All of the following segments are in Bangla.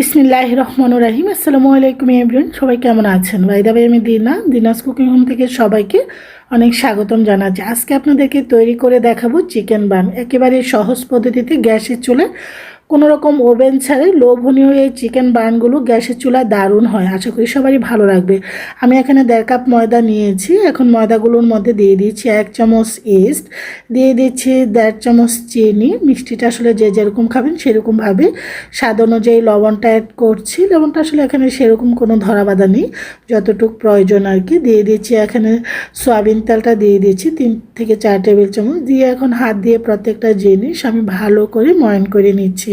বিসমিল্লাহ রহমান রাহিম। আসসালামু আলাইকুম এভরিওয়ান, সবাই কেমন আছেন? বাইদা ভাই, আমি দিনা। দিনাস কুকিং হোম থেকে সবাইকে অনেক স্বাগতম জানাচ্ছি। আজকে আপনাদেরকে তৈরি করে দেখাবো চিকেন বান। একেবারে সহজ পদ্ধতিতে গ্যাসের চুলে কোনো রকম ওভেন ছাড়াই লোভনীয় এই চিকেন বানগুলো গ্যাসের চুলায় দারুণ হয়। আশা করি সবারই ভালো লাগবে। আমি এখানে দেড় কাপ ময়দা নিয়েছি। এখন ময়দাগুলোর মধ্যে দিয়ে দিচ্ছি এক চামচ ইস্ট, দিয়ে দিচ্ছি দেড় চামচ চিনি। মিষ্টিটা আসলে যে যেরকম খাবেন সেরকমভাবে। স্বাদ অনুযায়ী লবণটা অ্যাড করছি। লবণটা আসলে এখানে সেরকম কোনো ধরা বাঁধা নেই। যতটুকু প্রয়োজন আর কি। দিয়ে দিচ্ছি এখানে সয়াবিন তেলটা দিয়ে দিচ্ছি তিন থেকে চার টেবিল চামচ। দিয়ে এখন হাত দিয়ে প্রত্যেকটা জিনিস আমি ভালো করে ময়ন করে নিচ্ছি।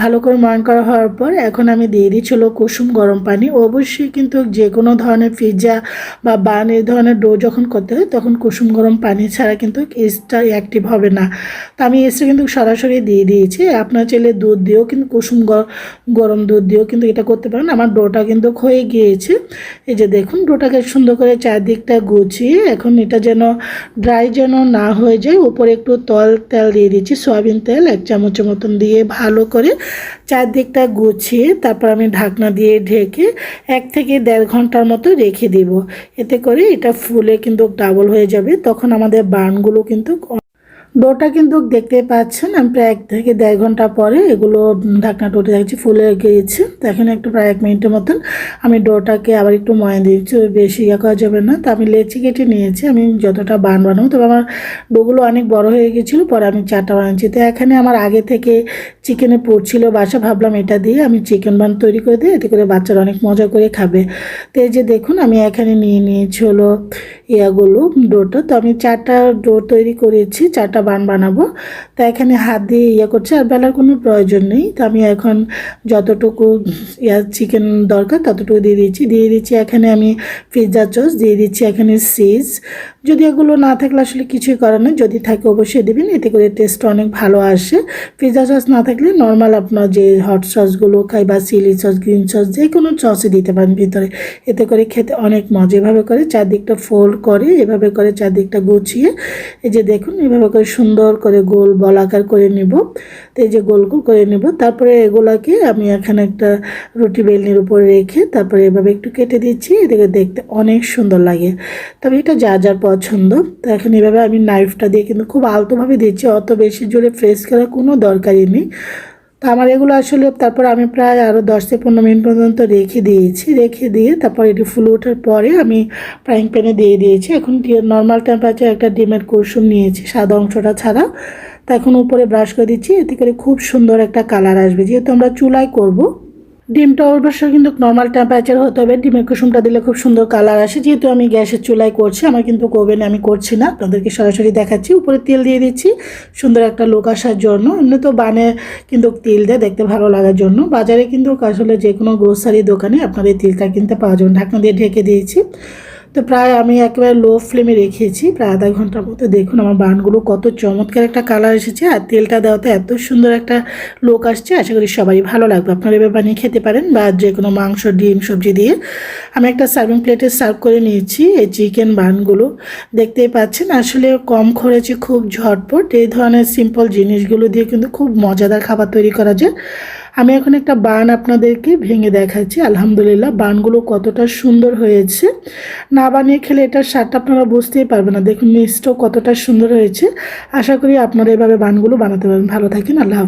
ভালো করে ময়ন করা হওয়ার পর এখন আমি দিয়ে দিচ্ছি হলো কুসুম গরম পানি। অবশ্যই কিন্তু যে কোনো ধরনের পিৎজা বা বান এই ধরনের ডো যখন করতে হয়, তখন কুসুম গরম পানি ছাড়া কিন্তু ইস্টটা অ্যাক্টিভ হবে না। তো আমি ইস্টটা কিন্তু সরাসরি দিয়ে দিয়েছি। আপনার চাইলে দুধ দিয়েও কিন্তু কুসুম গরম দুধ দিয়েও কিন্তু এটা করতে পারেন। আমার ডোটা কিন্তু হয়ে গিয়েছে। এই যে দেখুন ডোটাকে সুন্দর করে চারদিকটা গুছিয়ে এখন এটা যেন ড্রাই যেন না হয়ে যায়, উপরে একটু তল তেল দিয়ে দিচ্ছি, সয়াবিন তেল এক চামচের মতন দিয়ে ভালো করে চারদিকটা গুছিয়ে তারপর আমি ঢাকনা দিয়ে ঢেকে এক থেকে দেড় ঘণ্টার মতো রেখে দিব। এতে করে এটা ফুলে কিন্তু ডাবল হয়ে যাবে। তখন আমাদের বানগুলো কিন্তু ডোটা কিন্তু দেখতে পাচ্ছেন, আমি প্রায় এক থেকে দেড় ঘণ্টা পরে এগুলো ঢাকনা টোটে দেখছি, ফুলে গিয়েছে। এখন একটু প্রায় এক মিনিটের মতন আমি ডোটাকে আবার একটু ময় দিয়েছি বেশি ইয়ে করা যাবে না। তো আমি লেচি কেটে নিয়েছি, আমি যতটা বান বানাবো, তবে আমার ডোগুলো অনেক বড় হয়ে গেছিল পরে আমি চারটা বানিয়েছি তো এখানে আমার আগে থেকে চিকেনে পড়ছিল বাসা, ভাবলাম এটা দিয়ে আমি চিকেন বান তৈরি করে দিই, এতে করে বাচ্চারা অনেক মজা করে খাবে। তো এই যে দেখুন, আমি এখানে নিয়ে নিয়েছি হলো ইয়াগুলো ডোটা তো আমি চারটা ডো তৈরি করেছি, চারটা বান বানাবো। তা এখানে হাত দিয়ে ইয়ে করছে, আর বেলার কোনো প্রয়োজন নেই। তো আমি এখন যতটুকু ইয়া চিকেন দরকার, ততটুকু দিয়ে দিচ্ছি। দিয়ে দিচ্ছি এখানে আমি পিৎজা চস দিয়ে দিচ্ছি এখানে সিজ যদি এগুলো না থাকলে আসলে কিছুই করার নেই। যদি থাকে অবশ্যই দেবেন, এতে করে টেস্ট অনেক ভালো আসে। পিৎজা সস না থাকলে নর্মাল আপনার যে হট সসগুলো খাই বা চিলি সস গ্রিন সস যে কোনো সসই দিতে পারেন ভিতরে। এতে করে খেতে অনেক মজা। এভাবে করে চারদিকটা ফোল্ড করে, এভাবে করে চারদিকটা গুছিয়ে, এই যে দেখুন, এভাবে করে সুন্দর করে গোল বলাকার করে নিব। তো এই যে গোল গোল করে নিব। তারপরে এগুলাকে আমি এখানে একটা রুটি বেলনির উপরে রেখে তারপরে এভাবে একটু কেটে দিচ্ছি। এদিকে দেখতে অনেক সুন্দর লাগে। তবে এটা যা যার পছন্দ। তো এখন এভাবে আমি নাইফটা দিয়ে কিন্তু খুব আলতোভাবে দিচ্ছি অত বেশি জোরে ফ্রেশ করার কোনো দরকারই নেই। তো আমার এগুলো আসলে তারপর আমি প্রায় আরও দশ থেকে পনেরো মিনিট পর্যন্ত রেখে দিয়েছি। রেখে দিয়ে তারপর এটি ফুলে ওঠার পরে আমি ফ্রাইং প্যানে দিয়ে দিয়েছি। এখন নর্মাল টেম্পারেচার একটা ডিমের কুসুম নিয়েছি, সাদা অংশটা ছাড়া। তা এখন উপরে ব্রাশ করে দিচ্ছি, এতে করে খুব সুন্দর একটা কালার আসবে। যেহেতু আমরা চুলায় করব ডিমটা অবশ্য কিন্তু নর্মাল টেম্পারেচার হতে হবে। ডিমের কুসুমটা দিলে খুব সুন্দর কালার আসে। যেহেতু আমি গ্যাসের চুলাই করছি, আমার কিন্তু ওভেনে আমি করছি না। আপনাদেরকে সরাসরি দেখাচ্ছি। উপরে তেল দিয়ে দিচ্ছি। সুন্দর একটা লোক আসার জন্য। এমনি তো বানে কিন্তু তেল দেয়, দেখতে ভালো লাগার জন্য। বাজারে কিন্তু আসলে যে কোনো গ্রোসারি দোকানে আপনার এই তিলটা কিনতে পাওয়া যাবে। ঢাকনা দিয়ে ঢেকে দিয়েছি। তো প্রায় আমি একেবারে লো ফ্লেমে রেখেছি, প্রায় আধা ঘণ্টার মতো। দেখুন আমার বানগুলো কত চমৎকার একটা কালার এসেছে আর তেলটা দেওয়াতে এত সুন্দর একটা লোক আসছে। আশা করি সবারই ভালো লাগবে। আপনারা এবার বানিয়ে খেতে পারেন বা যে কোনো মাংস, ডিম, সবজি দিয়ে। আমি একটা সার্ভিং প্লেটে সার্ভ করে নিয়েছি এই চিকেন বানগুলো। দেখতেই পাচ্ছেন, আসলে কম খরচে খুব ঝটপট। এই ধরনের সিম্পল জিনিসগুলো দিয়ে কিন্তু খুব মজাদার খাবার তৈরি করা যায়। আমি এখন একটা বান আপনাদেরকে ভেঙে দেখাচ্ছি। আলহামদুলিল্লাহ, বানগুলো কতটা সুন্দর হয়েছে। না বানিয়ে খেলে এটার স্বাদটা আপনারা বুঝতেই পারবেন না। দেখুন, মিষ্টিও কতটা সুন্দর হয়েছে। আশা করি আপনারা এভাবে বানগুলো বানাতে পারবেন। ভালো থাকেন, আল্লাহ।